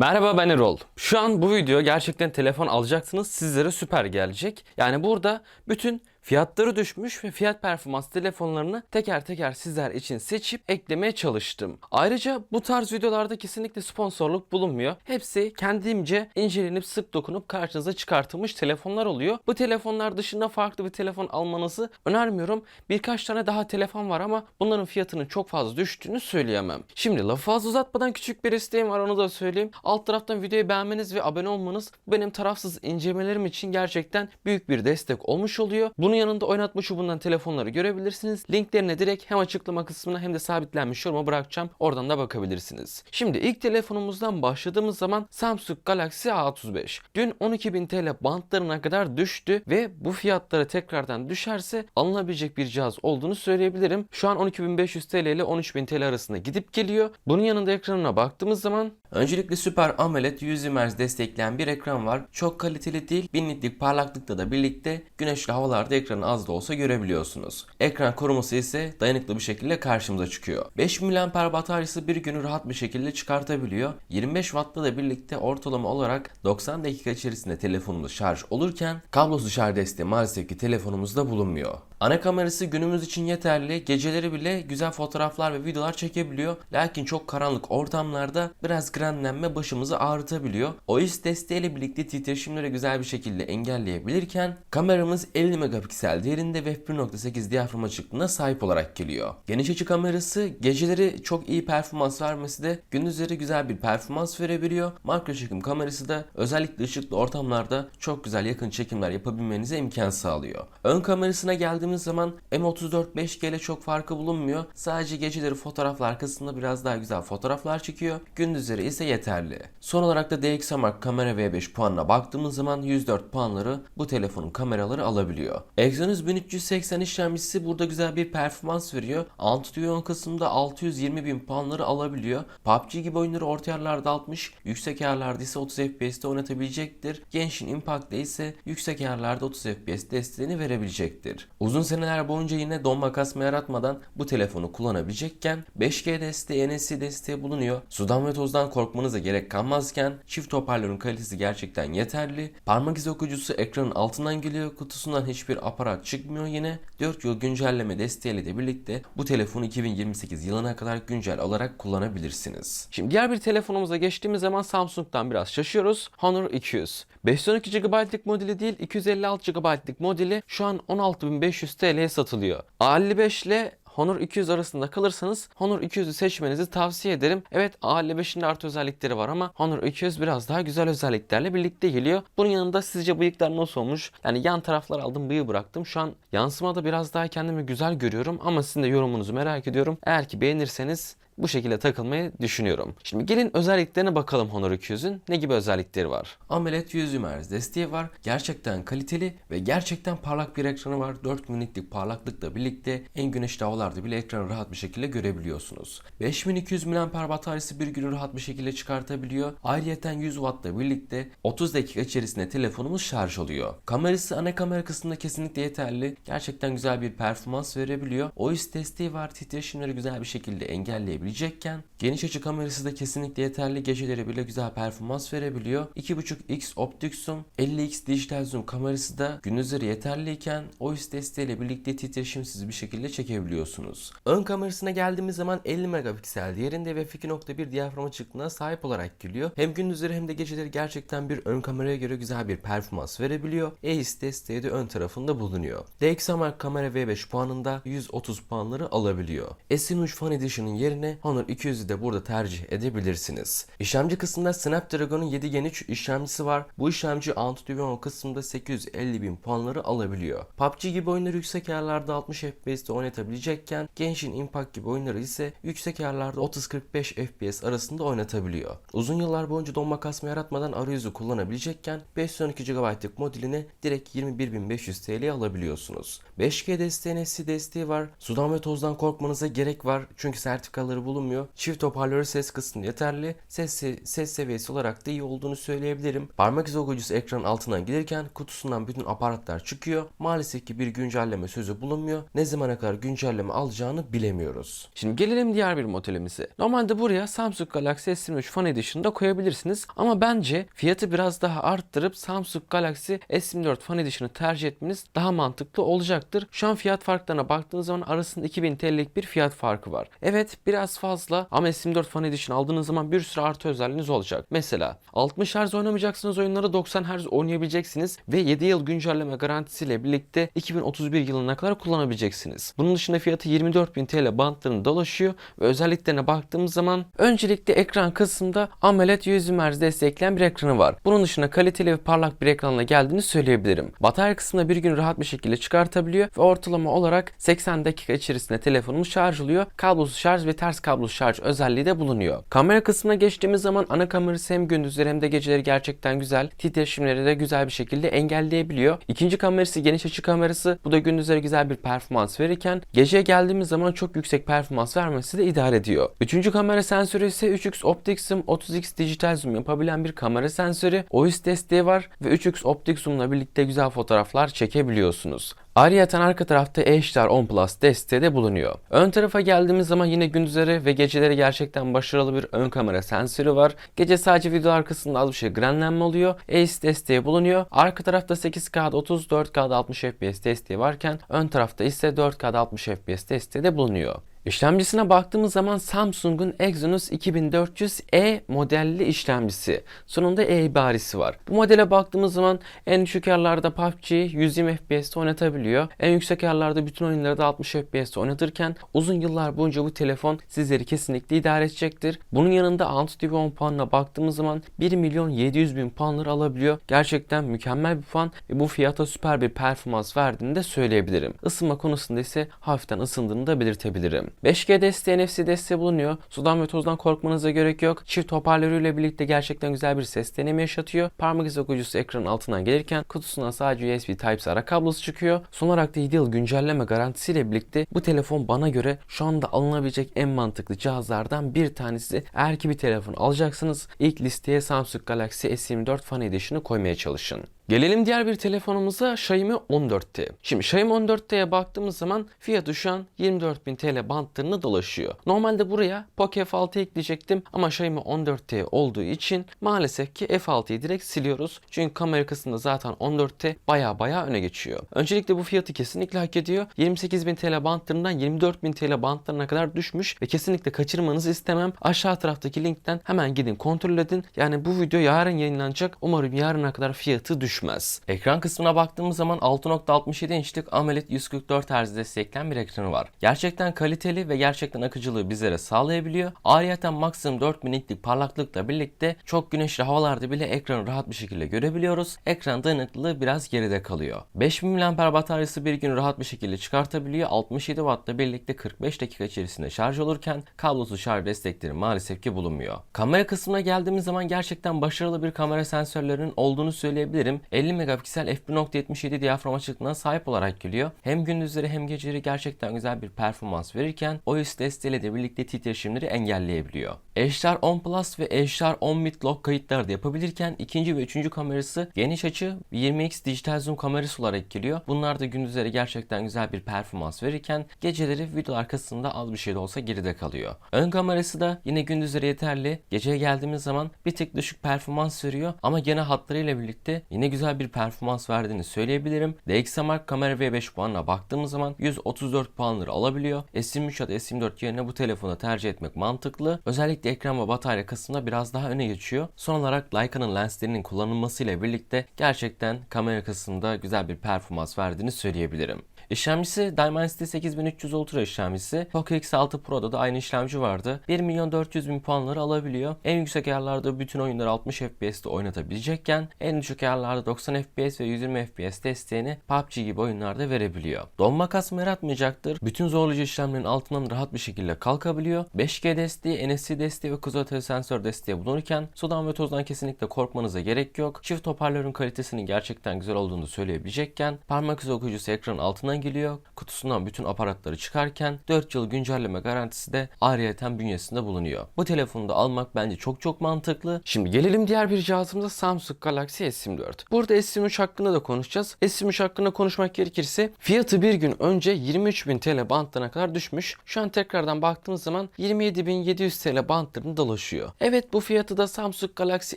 Merhaba ben Erol. Şu an bu video gerçekten telefon alacaksınız sizlere süper gelecek. Yani burada bütün fiyatları düşmüş ve fiyat performans telefonlarını teker teker sizler için seçip eklemeye çalıştım. Ayrıca bu tarz videolarda kesinlikle sponsorluk bulunmuyor. Hepsi kendimce incelenip sık dokunup karşınıza çıkartılmış telefonlar oluyor. Bu telefonlar dışında farklı bir telefon almanızı önermiyorum. Birkaç tane daha telefon var ama bunların fiyatının çok fazla düştüğünü söyleyemem. Şimdi lafı fazla uzatmadan küçük bir isteğim var onu da söyleyeyim. Alt taraftan videoyu beğenmeniz ve abone olmanız benim tarafsız incelemelerim için gerçekten büyük bir destek olmuş oluyor. Bunun yanında oynatmış bundan telefonları görebilirsiniz. Linklerine direkt hem açıklama kısmına hem de sabitlenmiş yoruma bırakacağım. Oradan da bakabilirsiniz. Şimdi ilk telefonumuzdan başladığımız zaman Samsung Galaxy A35. Dün 12.000 TL bantlarına kadar düştü ve bu fiyatlara tekrardan düşerse alınabilecek bir cihaz olduğunu söyleyebilirim. Şu an 12.500 TL ile 13.000 TL arasında gidip geliyor. Bunun yanında ekranına baktığımız zaman Öncelikle Super AMOLED 100 Hz destekleyen bir ekran var. Çok kaliteli değil, 1000 nitlik parlaklıkla da birlikte güneşli havalarda ekranı az da olsa görebiliyorsunuz. Ekran koruması ise dayanıklı bir şekilde karşımıza çıkıyor. 5000 mAh bataryası bir günü rahat bir şekilde çıkartabiliyor. 25 Watt'la da birlikte ortalama olarak 90 dakika içerisinde telefonumuz şarj olurken kablosuz şarj desteği maalesef ki telefonumuzda bulunmuyor. Ana kamerası günümüz için yeterli. Geceleri bile güzel fotoğraflar ve videolar çekebiliyor. Lakin çok karanlık ortamlarda biraz grenlenme başımızı ağrıtabiliyor. OIS desteğiyle birlikte titreşimleri güzel bir şekilde engelleyebilirken kameramız 50 megapiksel değerinde ve f1.8 diyafram açıklığına sahip olarak geliyor. Geniş açı kamerası geceleri çok iyi performans vermesi de gündüzleri güzel bir performans verebiliyor. Makro çekim kamerası da özellikle ışıklı ortamlarda çok güzel yakın çekimler yapabilmenize imkan sağlıyor. Ön kamerasına geldiğimiz zaman M34 5G ile çok farkı bulunmuyor. Sadece geceleri fotoğraflar kısmında biraz daha güzel fotoğraflar çekiyor. Gündüzleri ise yeterli. Son olarak da DxOMark kamera V5 puanına baktığımız zaman 104 puanları bu telefonun kameraları alabiliyor. Exynos 1380 işlemcisi burada güzel bir performans veriyor. Antutu kısmında 620 bin puanları alabiliyor. PUBG gibi oyunları orta yerlerde 60, yüksek yerlerde ise 30 FPS'te oynatabilecektir. Genshin Impact'te ise yüksek yerlerde 30 FPS desteğini verebilecektir. Uzun seneler boyunca yine donma kasma yaratmadan bu telefonu kullanabilecekken 5G desteği, NFC desteği bulunuyor. Sudan ve tozdan korkmanıza gerek kalmazken çift hoparlörün kalitesi gerçekten yeterli. Parmak izi okuyucusu ekranın altından geliyor. Kutusundan hiçbir aparat çıkmıyor yine. 4 yıl güncelleme desteğiyle de birlikte bu telefonu 2028 yılına kadar güncel olarak kullanabilirsiniz. Şimdi diğer bir telefonumuza geçtiğimiz zaman Samsung'dan biraz şaşıyoruz. Honor 200. 512 GB'lık modeli değil 256 GB'lık modeli şu an 16.500 TL'ye satılıyor. A55 ile Honor 200 arasında kalırsanız Honor 200'ü seçmenizi tavsiye ederim. Evet A55'in de artı özellikleri var ama Honor 200 biraz daha güzel özelliklerle birlikte geliyor. Bunun yanında sizce bıyıklar nasıl olmuş? Yani yan taraflar aldım bıyığı bıraktım. Şu an yansımada biraz daha kendimi güzel görüyorum ama sizin de yorumunuzu merak ediyorum. Eğer ki beğenirseniz bu şekilde takılmayı düşünüyorum. Şimdi gelin özelliklerine bakalım Honor 200'ün ne gibi özellikleri var. AMOLED 100 Hz desteği var. Gerçekten kaliteli ve gerçekten parlak bir ekranı var. 4 minitlik parlaklıkla birlikte en güneşli havalarda bile ekranı rahat bir şekilde görebiliyorsunuz. 5200 mAh bataryası bir günü rahat bir şekilde çıkartabiliyor. Ayrıyeten 100 Watt'la birlikte 30 dakika içerisinde telefonumuz şarj oluyor. Kamerası ana kamera kısmında kesinlikle yeterli. Gerçekten güzel bir performans verebiliyor. OIS desteği var. Titreşimleri güzel bir şekilde engelleyebiliyor olabilecekken geniş açı kamerası da kesinlikle yeterli geceleri bile güzel performans verebiliyor. 2.5x optik zoom, 50x dijital zoom kamerası da gündüzleri yeterliyken OIS desteğiyle birlikte titreşimsiz bir şekilde çekebiliyorsunuz. Ön kamerasına geldiğimiz zaman 50 megapiksel değerinde ve f2.1 diyafram açıklığına sahip olarak geliyor. Hem gündüzleri hem de geceleri gerçekten bir ön kameraya göre güzel bir performans verebiliyor. EIS desteği de ön tarafında bulunuyor. DxOMark kamera V5 puanında 130 puanları alabiliyor. S23 Fan Edition'ın yerine Honor 200'ü de burada tercih edebilirsiniz. İşlemci kısmında Snapdragon'un 7 Gen 3 işlemcisi var. Bu işlemci Antutu kısmında 850 bin puanları alabiliyor. PUBG gibi oyunları yüksek yerlerde 60 FPS'te oynatabilecekken Genshin Impact gibi oyunları ise yüksek yerlerde 30-45 FPS arasında oynatabiliyor. Uzun yıllar boyunca donma kasma yaratmadan arayüzü kullanabilecekken 512 GB'lık modeline direkt 21.500 TL'ye alabiliyorsunuz. 5G desteği NFC desteği var. Sudan ve tozdan korkmanıza gerek var. Çünkü sertifikaları hoparlörü bulunmuyor. Çift hoparlörü ses kısmı yeterli. Ses, ses seviyesi olarak da iyi olduğunu söyleyebilirim. Parmak izi okuyucusu ekranın altından gelirken kutusundan bütün aparatlar çıkıyor. Maalesef ki bir güncelleme sözü bulunmuyor. Ne zamana kadar güncelleme alacağını bilemiyoruz. Şimdi gelelim diğer bir modelimize. Normalde buraya Samsung Galaxy S23 Fan Edition'da koyabilirsiniz. Ama bence fiyatı biraz daha arttırıp Samsung Galaxy S24 Fan Edition'ı tercih etmeniz daha mantıklı olacaktır. Şu an fiyat farklarına baktığınız zaman arasında 2000 TL'lik bir fiyat farkı var. Evet biraz fazla ama S24 Fan Edition aldığınız zaman bir sürü artı özelliğiniz olacak. Mesela 60 Hz oynamayacaksınız oyunları 90 Hz oynayabileceksiniz ve 7 yıl güncelleme garantisiyle birlikte 2031 yılına kadar kullanabileceksiniz. Bunun dışında fiyatı 24.000 TL bantlarında dolaşıyor ve özelliklerine baktığımız zaman öncelikle ekran kısmında AMOLED 100 Hz destekleyen bir ekranı var. Bunun dışında kaliteli ve parlak bir ekranla geldiğini söyleyebilirim. Batarya kısmında bir gün rahat bir şekilde çıkartabiliyor ve ortalama olarak 80 dakika içerisinde telefonumuz şarj oluyor. Kablosuz şarj ve ters kablosuz şarj özelliği de bulunuyor. Kamera kısmına geçtiğimiz zaman ana kamerası hem gündüzleri hem de geceleri gerçekten güzel. Titreşimleri de güzel bir şekilde engelleyebiliyor. İkinci kamerası geniş açı kamerası. Bu da gündüzleri güzel bir performans verirken geceye geldiğimiz zaman çok yüksek performans vermesi de idare ediyor. Üçüncü kamera sensörü ise 3x optik zoom 30x dijital zoom yapabilen bir kamera sensörü. OIS desteği var ve 3x optik zoom'la birlikte güzel fotoğraflar çekebiliyorsunuz. Ayrıyeten arka tarafta HDR 10 Plus desteği de bulunuyor. Ön tarafa geldiğimiz zaman yine gündüzleri ve geceleri gerçekten başarılı bir ön kamera sensörü var. Gece sadece video arkasında az bir şey grenlenme oluyor. ACE desteği bulunuyor. Arka tarafta 8K'da 30, 4K'da 60 FPS desteği varken ön tarafta ise 4K'da 60 FPS desteği de bulunuyor. İşlemcisine baktığımız zaman Samsung'un Exynos 2400E modelli işlemcisi. Sonunda E ibaresi var. Bu modele baktığımız zaman en düşük ayarlarda PUBG 120 FPS'te oynatabiliyor. En yüksek ayarlarda bütün oyunları da 60 FPS'te oynatırken uzun yıllar boyunca bu telefon sizleri kesinlikle idare edecektir. Bunun yanında Antutu 10 puanına baktığımız zaman 1 milyon 700 bin puanları alabiliyor. Gerçekten mükemmel bir puan ve bu fiyata süper bir performans verdiğini de söyleyebilirim. Isınma konusunda ise hafiften ısındığını da belirtebilirim. 5G desteği NFC desteği bulunuyor. Sudan ve tozdan korkmanıza gerek yok. Çift hoparlörüyle birlikte gerçekten güzel bir ses deneyimi yaşatıyor. Parmak izi okuyucusu ekranın altından gelirken kutusundan sadece USB Type-C ara kablosu çıkıyor. Son olarak da 7 yıl güncelleme garantisiyle birlikte bu telefon bana göre şu anda alınabilecek en mantıklı cihazlardan bir tanesi. Eğer ki bir telefon alacaksınız ilk listeye Samsung Galaxy S24 Fan Edition'ı koymaya çalışın. Gelelim diğer bir telefonumuza Xiaomi 14T. Şimdi Xiaomi 14T'ye baktığımız zaman fiyatı şu an 24.000 TL bantlarını dolaşıyor. Normalde buraya Poco F6 ekleyecektim ama Xiaomi 14T olduğu için maalesef ki F6'yı direkt siliyoruz. Çünkü kamera kısmında zaten 14T baya baya öne geçiyor. Öncelikle bu fiyatı kesinlikle hak ediyor. 28.000 TL bantlarından 24.000 TL bantlarına kadar düşmüş ve kesinlikle kaçırmanızı istemem. Aşağı taraftaki linkten hemen gidin kontrol edin. Yani bu video yarın yayınlanacak. Umarım yarına kadar fiyatı düşmez düşmez. Ekran kısmına baktığımız zaman 6.67 inçlik AMOLED 144 Hz destekleyen bir ekranı var. Gerçekten kaliteli ve gerçekten akıcılığı bizlere sağlayabiliyor. Ayrıca maksimum 4000 nitlik parlaklıkla birlikte çok güneşli havalarda bile ekranı rahat bir şekilde görebiliyoruz. Ekran dayanıklılığı biraz geride kalıyor. 5000 mAh bataryası bir gün rahat bir şekilde çıkartabiliyor. 67 Watt'la birlikte 45 dakika içerisinde şarj olurken kablosuz şarj destekleri maalesef ki bulunmuyor. Kamera kısmına geldiğimiz zaman gerçekten başarılı bir kamera sensörlerinin olduğunu söyleyebilirim. 50 megapiksel f1.77 diyafram açıklığına sahip olarak geliyor. Hem gündüzleri hem geceleri gerçekten güzel bir performans verirken OIS desteğiyle de birlikte titreşimleri engelleyebiliyor. HDR 10 Plus ve HDR 10 Mid Lock kayıtları da yapabilirken ikinci ve üçüncü kamerası geniş açı 20x dijital zoom kamerası olarak geliyor. Bunlar da gündüzleri gerçekten güzel bir performans verirken geceleri video arkasında az bir şey de olsa geride kalıyor. Ön kamerası da yine gündüzleri yeterli. Geceye geldiğimiz zaman bir tık düşük performans veriyor ama gene hatlarıyla birlikte yine güzel bir performans verdiğini söyleyebilirim. DxOMark kamera V5 puanına baktığımız zaman 134 puanları alabiliyor. S23 ya da S24 yerine bu telefonu tercih etmek mantıklı. Özellikle ekran ve batarya kısmında biraz daha öne geçiyor. Son olarak Leica'nın lenslerinin kullanılmasıyla birlikte gerçekten kamera kısmında güzel bir performans verdiğini söyleyebilirim. İşlemcisi Dimensity 8300 Ultra işlemcisi. Poco X6 Pro'da da aynı işlemci vardı. 1 milyon 400 bin puanları alabiliyor. En yüksek ayarlarda bütün oyunları 60 FPS'te oynatabilecekken en düşük ayarlarda 90 FPS ve 120 FPS desteğini PUBG gibi oyunlarda verebiliyor. Donma kasma yaratmayacaktır. Bütün zorlayıcı işlemlerin altından rahat bir şekilde kalkabiliyor. 5G desteği, NFC desteği ve kuzey sensör desteği bulunurken sudan ve tozdan kesinlikle korkmanıza gerek yok. Çift hoparlörün kalitesinin gerçekten güzel olduğunu söyleyebilecekken parmak izi okuyucusu ekranın altından geliyor. Kutusundan bütün aparatları çıkarken 4 yıl güncelleme garantisi de ayrıyeten bünyesinde bulunuyor. Bu telefonu da almak bence çok çok mantıklı. Şimdi gelelim diğer bir cihazımıza Samsung Galaxy S24. Burada S23 hakkında da konuşacağız. S23 hakkında konuşmak gerekirse fiyatı bir gün önce 23.000 TL bantlarına kadar düşmüş. Şu an tekrardan baktığımız zaman 27.700 TL bantlarında dolaşıyor. Evet bu fiyatı da Samsung Galaxy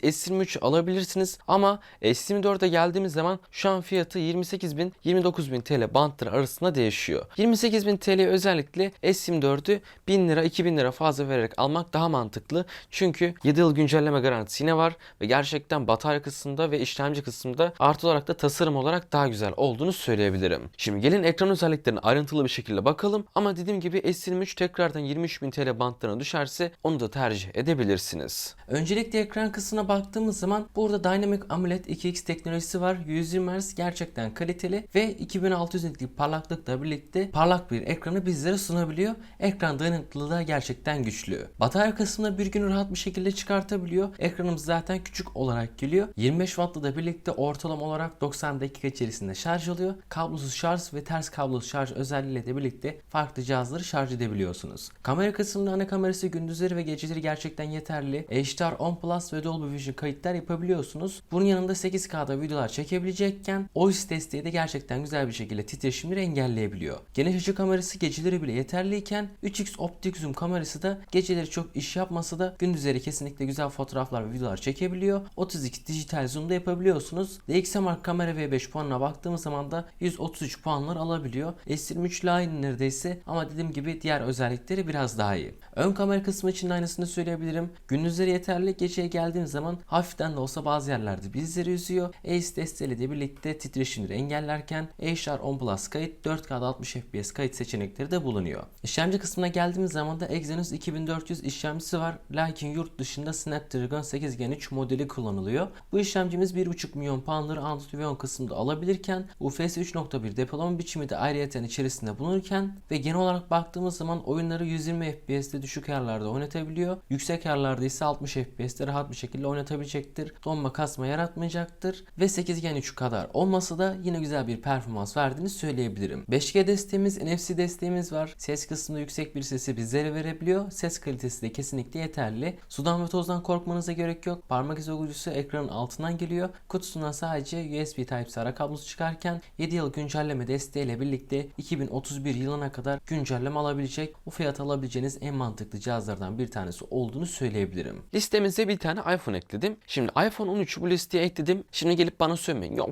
S23 alabilirsiniz ama S24'e geldiğimiz zaman şu an fiyatı 28.000 29.000 TL bantları arasında değişiyor. 28.000 TL özellikle S24'ü 1000 lira 2000 lira fazla vererek almak daha mantıklı. Çünkü 7 yıl güncelleme garantisi yine var ve gerçekten batarya kısmında ve işlemci kısmında artı olarak da tasarım olarak daha güzel olduğunu söyleyebilirim. Şimdi gelin ekran özelliklerine ayrıntılı bir şekilde bakalım ama dediğim gibi S23 tekrardan 23.000 TL bantlarına düşerse onu da tercih edebilirsiniz. Öncelikle ekran kısmına baktığımız zaman burada Dynamic AMOLED 2X teknolojisi var. 120 Hz gerçekten kaliteli ve 2600 nitlik parlaklıkla birlikte parlak bir ekranı bizlere sunabiliyor. Ekran dayanıklılığı da gerçekten güçlü. Batarya kısmında bir gün rahat bir şekilde çıkartabiliyor. Ekranımız zaten küçük olarak geliyor. 25 Watt'la da birlikte ortalama olarak 90 dakika içerisinde şarj oluyor. Kablosuz şarj ve ters kablosuz şarj özelliğiyle de birlikte farklı cihazları şarj edebiliyorsunuz. Kamera kısmında ana kamerası gündüzleri ve geceleri gerçekten yeterli. HDR 10 Plus ve Dolby Vision kayıtlar yapabiliyorsunuz. Bunun yanında 8K'da videolar çekebilecekken OIS desteği de gerçekten güzel bir şekilde titreşimleri engelleyebiliyor. Geniş açı kamerası geceleri bile yeterliyken 3x optik zoom kamerası da geceleri çok iş yapmasa da gündüzleri kesinlikle güzel fotoğraflar ve videolar çekebiliyor. 30x dijital zoom da yapabiliyorsunuz. DxOMark kamera V5 puanına baktığımız zaman da 133 puanlar alabiliyor. S23 ile aynı neredeyse ama dediğim gibi diğer özellikleri biraz daha iyi. Ön kamera kısmı için aynısını söyleyebilirim. Gündüzleri yeterli, geceye geldiğim zaman hafiften de olsa bazı yerlerde bizleri üzüyor. Ace desteğiyle de birlikte titreşimleri engellerken HDR 10 Plus kayıt 4K'da 60 FPS kayıt seçenekleri de bulunuyor. İşlemci kısmına geldiğimiz zaman da Exynos 2400 işlemcisi var. Lakin yurt dışında Snapdragon 8 Gen 3 modeli kullanılıyor. Bu işlemcimiz 1.5 milyon poundları Android Weon kısmında alabilirken UFS 3.1 depolama biçimi de ayrıyeten içerisinde bulunurken ve genel olarak baktığımız zaman oyunları 120 FPS'te düşük ayarlarda oynatabiliyor. Yüksek ayarlarda ise 60 FPS'te rahat bir şekilde oynatabilecektir. Donma kasma yaratmayacaktır. Ve 8 Gen 3 kadar olmasa da yine güzel bir performans verdiğini söyleyebilirim. 5G desteğimiz, NFC desteğimiz var. Ses kısmında yüksek bir sesi bizlere verebiliyor. Ses kalitesi de kesinlikle yeterli. Sudan ve tozdan korkmanıza gerek yok. Parmak izi okuyucusu ekranın altından geliyor. Kutusundan sadece USB Type-C ara kablosu çıkarken 7 yıl güncelleme desteğiyle birlikte 2031 yılına kadar güncelleme alabilecek. Bu fiyat alabileceğiniz en mantıklı cihazlardan bir tanesi olduğunu söyleyebilirim. Listemize bir tane iPhone ekledim. Şimdi iPhone 13'ü bu listeye ekledim. Şimdi gelip bana söylemeyin. Ya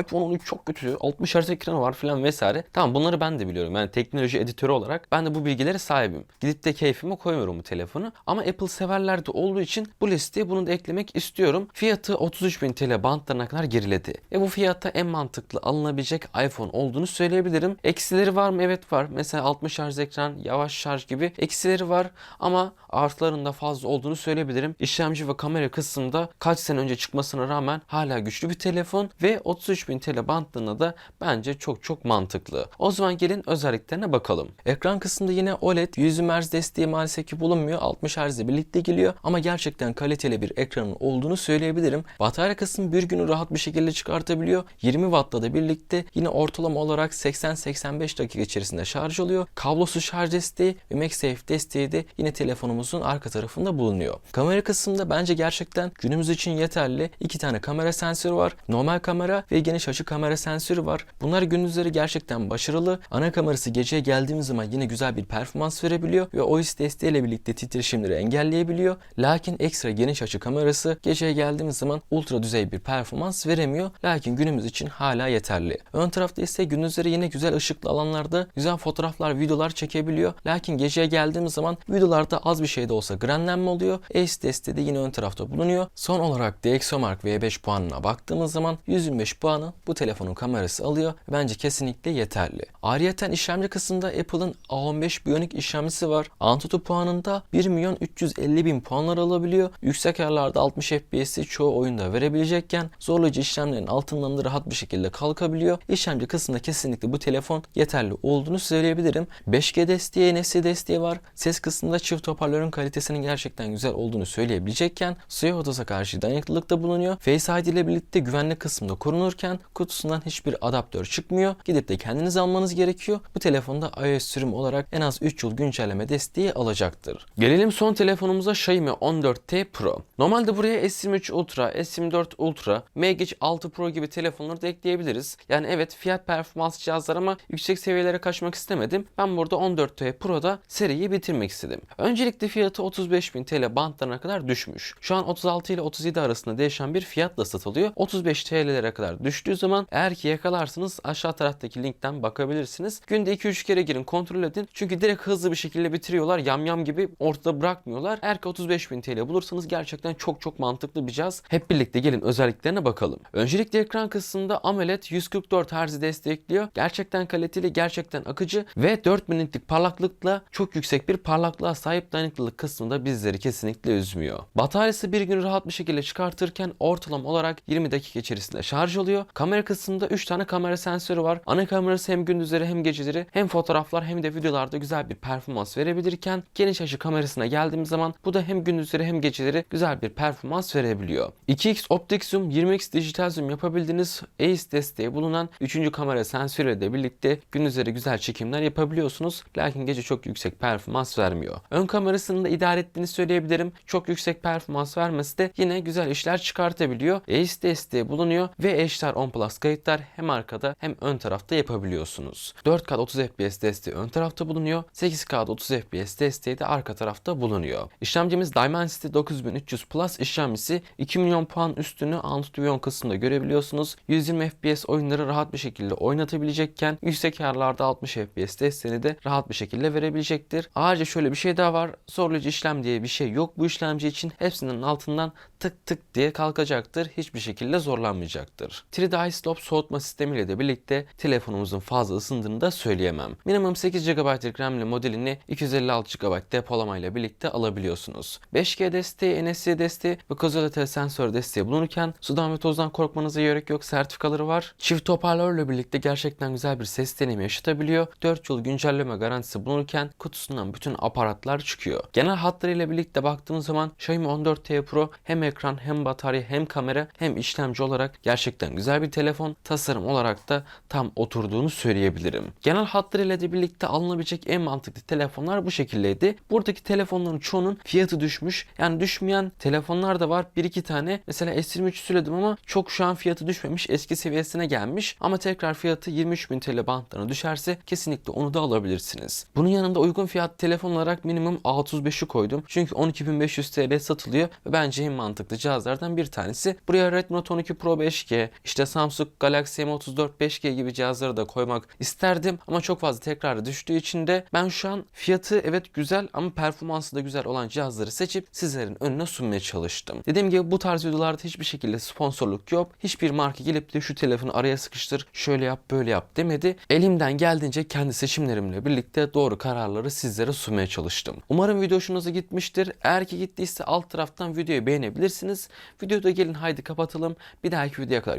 iPhone 13 çok kötü. 60 Hz ekranı var falan vesaire. Tamam bunları ben de biliyorum. Yani teknoloji editörü olarak ben de bu bilgilere sahibim. Gidip de keyfime koymuyorum bu telefonu. Ama Apple severler de olduğu için bu listeye bunu da eklemek istiyorum. Fiyatı 33.000 TL bantlarına kadar geriledi. Ve bu fiyatta en mantıklı alınabilecek iPhone olduğunu söyleyebilirim. Eksileri var mı? Evet var. Mesela 60 Hz ekran, yavaş şarj gibi eksileri var. Ama artılarında fazla olduğunu söyleyebilirim. İşlemci ve kamera kısmında kaç sene önce çıkmasına rağmen hala güçlü bir telefon ve 33.000 TL bantlığına da bence çok çok mantıklı. O zaman gelin özelliklerine bakalım. Ekran kısmında yine OLED 100 Hz desteği maalesef ki bulunmuyor. 60 Hz birlikte geliyor ama gerçekten kaliteli bir ekranın olduğunu söyleyebilirim. Batarya kısmı bir günü rahat bir şekilde çıkartabiliyor. 20 Watt'la da birlikte yine ortalama olarak 80-85 dakika içerisinde şarj oluyor. Kablosuz şarj desteği ve MagSafe desteği de yine telefonumuzun arka tarafında bulunuyor. Kamera kısmında bence gerçekten günümüz için yeterli. İki tane kamera sensörü var. Normal kamera ve geniş açı kamera sensörü var. Bunlar gündüzleri gerçekten başarılı. Ana kamerası geceye geldiğimiz zaman yine güzel bir performans verebiliyor ve OIS desteğiyle birlikte titreşimleri engelleyebiliyor. Lakin ekstra geniş açı kamerası geceye geldiğimiz zaman ultra düzey bir performans veremiyor. Lakin günümüz için hala yeterli. Ön tarafta ise gündüzleri yine güzel ışıklı alanlarda güzel fotoğraflar, videolar çekebiliyor. Lakin geceye geldiğimiz zaman videolarda az bir şey de olsa grenlenme oluyor. ACE desteği de yine ön tarafta bulunuyor. Son olarak DxOMark V5 puanına baktığımız zaman 125 puanı bu telefonun kamerası alıyor. Bence kesinlikle yeterli. Ayrıyeten işlemci kısmında Apple'ın A15 Bionic işlemcisi var. Antutu puanında 1 milyon 350 bin puanlar alabiliyor. Yüksek ayarlarda 60 FPS'i çoğu oyunda verebilecekken zorlayıcı işlemlerin altından da rahat bir şekilde kalkabiliyor. İşlemci kısmında kesinlikle bu telefon yeterli olduğunu söyleyebilirim. 5G desteği, NFC desteği var. Ses kısmında çift hoparlörün kalitesinin gerçekten güzel olduğunu söyleyebilecekken suya odasa karşı dayanıklılıkta bulunuyor. Face ID ile birlikte güvenlik kısmında korunurken bulunurken kutusundan hiçbir adaptör çıkmıyor. Gidip de kendiniz almanız gerekiyor. Bu telefonda iOS sürüm olarak en az 3 yıl güncelleme desteği alacaktır. Gelelim son telefonumuza Xiaomi 14T Pro. Normalde buraya S23 Ultra, S24 Ultra, Geç 6 Pro gibi telefonları da ekleyebiliriz. Yani evet fiyat performans cihazlar ama yüksek seviyelere kaçmak istemedim. Ben burada 14T Pro'da seriyi bitirmek istedim. Öncelikle fiyatı 35.000 TL bantlarına kadar düşmüş. Şu an 36 ile 37 arasında değişen bir fiyatla satılıyor. 35 TL'lere kadar düştüğü zaman eğer ki yakalarsınız aşağı taraftaki linkten bakabilirsiniz. Günde 2-3 kere girin kontrol edin. Çünkü direkt hızlı bir şekilde bitiriyorlar. Yamyam gibi ortada bırakmıyorlar. Eğer ki 35.000 TL bulursanız gerçekten çok çok mantıklı bir cihaz. Hep birlikte gelin özelliklerine bakalım. Öncelikle ekran kısmında AMOLED 144 Hz destekliyor. Gerçekten kaliteli, gerçekten akıcı ve 4000 nitlik parlaklıkla çok yüksek bir parlaklığa sahip dayanıklılık kısmında bizleri kesinlikle üzmüyor. Bataryası bir gün rahat bir şekilde çıkartırken ortalama olarak 20 dakika içerisinde şarj oluyor. Kamera kısmında 3 tane kamera sensörü var. Ana kamerası hem gündüzleri hem geceleri hem fotoğraflar hem de videolarda güzel bir performans verebilirken geniş açı kamerasına geldiğimiz zaman bu da hem gündüzleri hem geceleri güzel bir performans verebiliyor. 2x optik zoom, 20x dijital zoom yapabildiğiniz ACE desteği bulunan 3. kamera sensörüyle de birlikte gündüzleri güzel çekimler yapabiliyorsunuz. Lakin gece çok yüksek performans vermiyor. Ön kamerasını da idare ettiğini söyleyebilirim. Çok yüksek performans vermesi de yine güzel işler çıkartabiliyor. ACE desteği bulunuyor ve HDR10 Plus kayıtlar hem arkada hem ön tarafta yapabiliyorsunuz. 4K 30 FPS desteği ön tarafta bulunuyor. 8K 30 FPS desteği de arka tarafta bulunuyor. İşlemcimiz Dimensity 9300 Plus işlemcisi 2 milyon puan üstünü Antutuvion kısmında görebiliyorsunuz. 120 FPS oyunları rahat bir şekilde oynatabilecekken yüksek ayarlarda 60 FPS desteğini de rahat bir şekilde verebilecektir. Ayrıca şöyle bir şey daha var. Zorlayıcı işlem diye bir şey yok bu işlemci için. Hepsinin altından tık tık diye kalkacaktır. Hiçbir şekilde zorlanmayacaktır. 3D Stop soğutma sistemiyle de birlikte telefonumuzun fazla ısındığını da söyleyemem. Minimum 8 GB RAM'li modelini 256 GB depolamayla birlikte alabiliyorsunuz. 5G desteği, NFC desteği ve kozolate sensör desteği bulunurken sudan ve tozdan korkmanıza gerek yok. Sertifikaları var. Çift hoparlörle birlikte gerçekten güzel bir ses deneyimi yaşatabiliyor. 4 yıl güncelleme garantisi bulunurken kutusundan bütün aparatlar çıkıyor. Genel hatlarıyla birlikte baktığımız zaman Xiaomi 14T Pro hem ekran hem batarya hem kamera hem işlemci olarak gerçekten güzel bir telefon. Tasarım olarak da tam oturduğunu söyleyebilirim. Genel hatlarıyla de birlikte alınabilecek en mantıklı telefonlar bu şekildeydi. Buradaki telefonların çoğunun fiyatı düşmüş. Yani düşmeyen telefonlar da var. Bir iki tane. Mesela S23 söyledim ama çok şu an fiyatı düşmemiş. Eski seviyesine gelmiş. Ama tekrar fiyatı 23.000 TL bantlarına düşerse kesinlikle onu da alabilirsiniz. Bunun yanında uygun fiyat telefon olarak minimum 605'i koydum. Çünkü 12.500 TL satılıyor ve bence en mantıklı cihazlardan bir tanesi. Buraya Redmi Note 12 Pro 5G, işte Samsung Galaxy M34 5G gibi cihazları da koymak isterdim ama çok fazla tekrarı düştüğü için de ben şu an fiyatı evet güzel ama performansı da güzel olan cihazları seçip sizlerin önüne sunmaya çalıştım. Dediğim gibi bu tarz videolarda hiçbir şekilde sponsorluk yok. Hiçbir marka gelip de şu telefonu araya sıkıştır, şöyle yap, böyle yap demedi. Elimden geldiğince kendi seçimlerimle birlikte doğru kararları sizlere sunmaya çalıştım. Umarım video hoşunuza gitmiştir. Eğer ki gittiyse alt taraftan videoyu beğenebilirsiniz. Videoda gelin haydi kapatalım. Bir dahaki videoya kadar